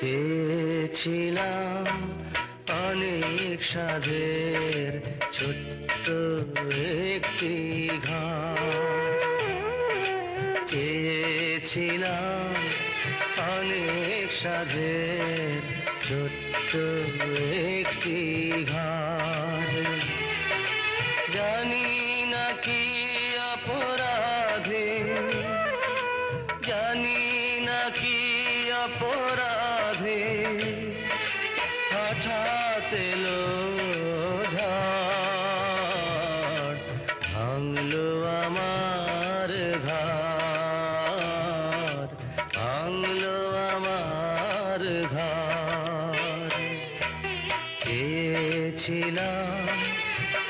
চেয়েছিলাম অনেক সাধের ছোট্ট একটি ঘর চেয়েছিলাম অনেক সাধের ছোট্ট একটি ঘর জানি না কি অপরাধে, জানি না কি অপরাধে হঠাৎ এলো ভাঙলো আমার ঘর ভাঙলো আমার ঘর। চেয়েছিলাম